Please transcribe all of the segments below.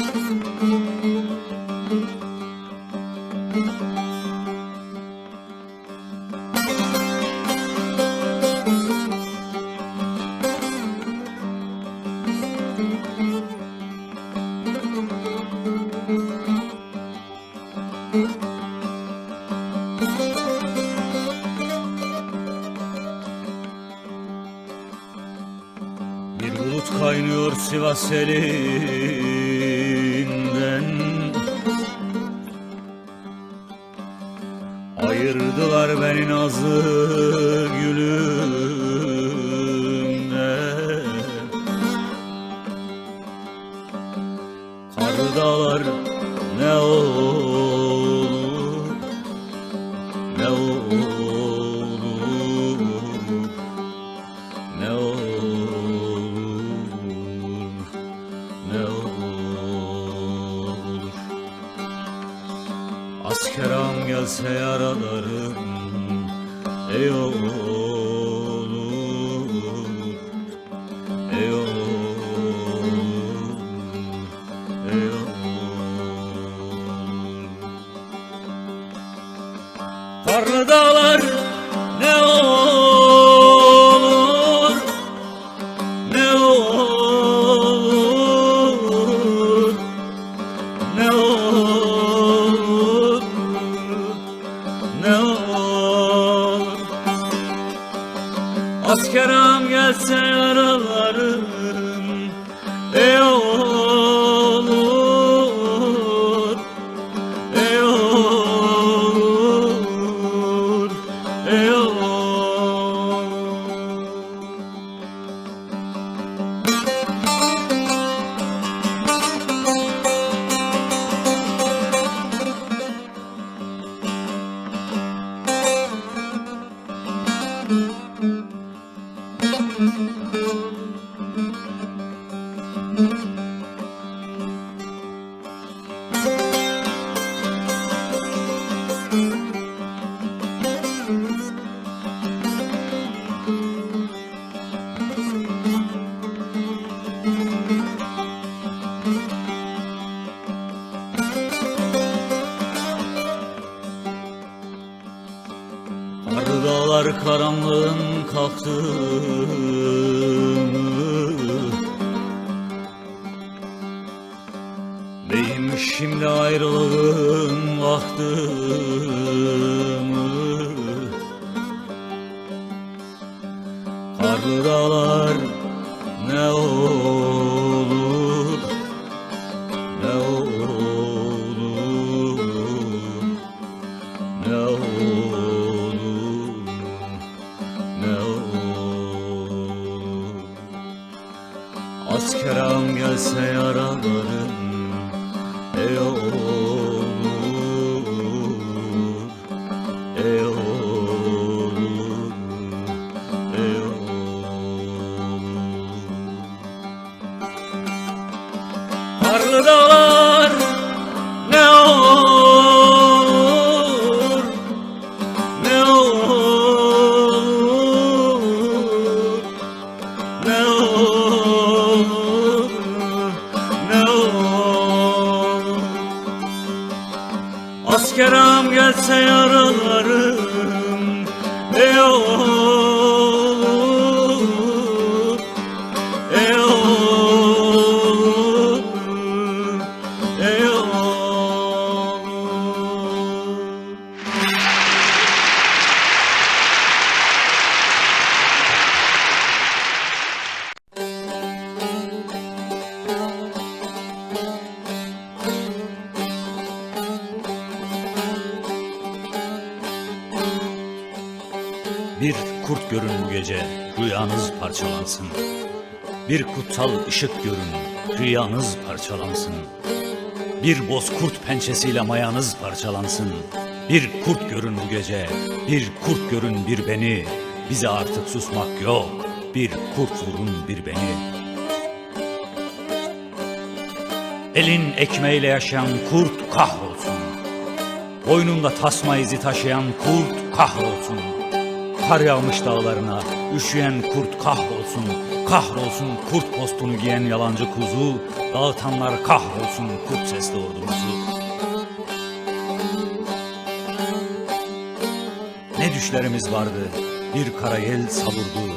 Bir bulut kaynıyor Sivas elinden Ayırdılar beni nazlı gülümden Karlı yaralarım. Ey olur Askeram gelse yaralarım ey olur ey olur ey olur Karlı dağlar karanlığın kalktı. Beyim şimdi ayrılığın vakti Karlı dağlar ne olur gelse yaralarım. Ey olur Gelse yaralarım. Ey olur Bir kurt görün bu gece, rüyanız parçalansın. Bir kutsal ışık görün, rüyanız parçalansın. Bir bozkurt pençesiyle mayanız parçalansın. Bir kurt görün bu gece, bir kurt görün bir beni. Bize artık susmak yok, bir kurt vurun bir beni. Elin ekmeğiyle yaşayan kurt kahrolsun. Boynunda tasma izi taşıyan kurt kahrolsun. Kar yağmış dağlarına üşüyen kurt kahrolsun. Kahrolsun kurt postunu giyen yalancı kuzu, dağıtanlar kahrolsun kurt sesli ordumuzu. Ne düşlerimiz vardı, bir kara yel savurdu.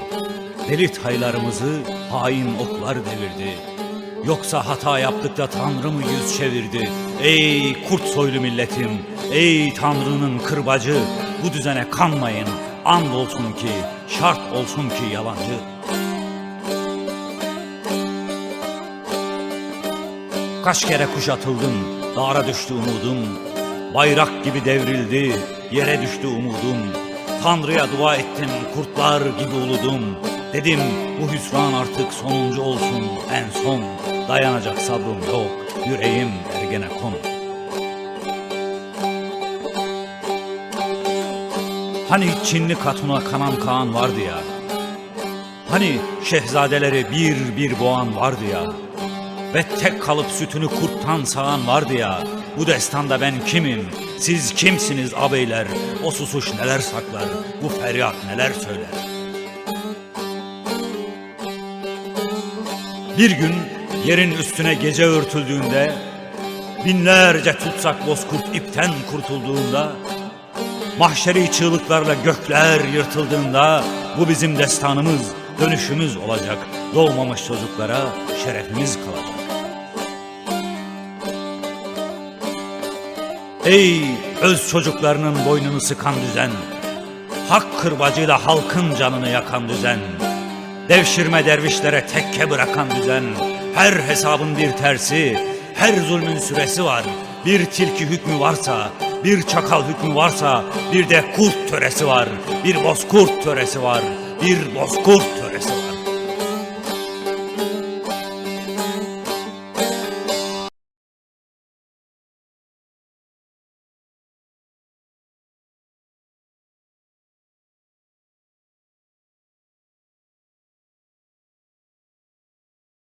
Deli taylarımızı hain oklar devirdi. Yoksa hata yaptık da Tanrı mı yüz çevirdi? Ey kurt soylu milletim, ey Tanrı'nın kırbacı, bu düzene kanmayın. And olsun ki, şart olsun ki yalancı. Kaç kere kuşatıldım, dağara düştü umudum. Bayrak gibi devrildi, yere düştü umudum. Tanrı'ya dua ettim, kurtlar gibi uludum. Dedim bu hüsran artık sonuncu olsun en son. Dayanacak sabrım yok, yüreğim Ergenekon. Hani Çinli Katun'a kanan Kaan vardı ya. Hani şehzadeleri bir bir boğan vardı ya. Ve tek kalıp sütünü kurttan sağan vardı ya. Bu destanda ben kimim? Siz kimsiniz abeyler? O susuş neler saklar? Bu feryat neler söyler? Bir gün yerin üstüne gece örtüldüğünde Binlerce tutsak bozkurt ipten kurtulduğunda Mahşeri çığlıklarla gökler yırtıldığında Bu bizim destanımız, dönüşümüz olacak. Doğmamış çocuklara şerefimiz kalacak. Ey öz çocuklarının boynunu sıkan düzen Hak kırbacıyla halkın canını yakan düzen Devşirme dervişlere tekke bırakan düzen Her hesabın bir tersi Her zulmün süresi var. Bir tilki hükmü varsa Bir çakal hükmü varsa Bir de kurt töresi var. Bir bozkurt töresi var. Bir bozkurt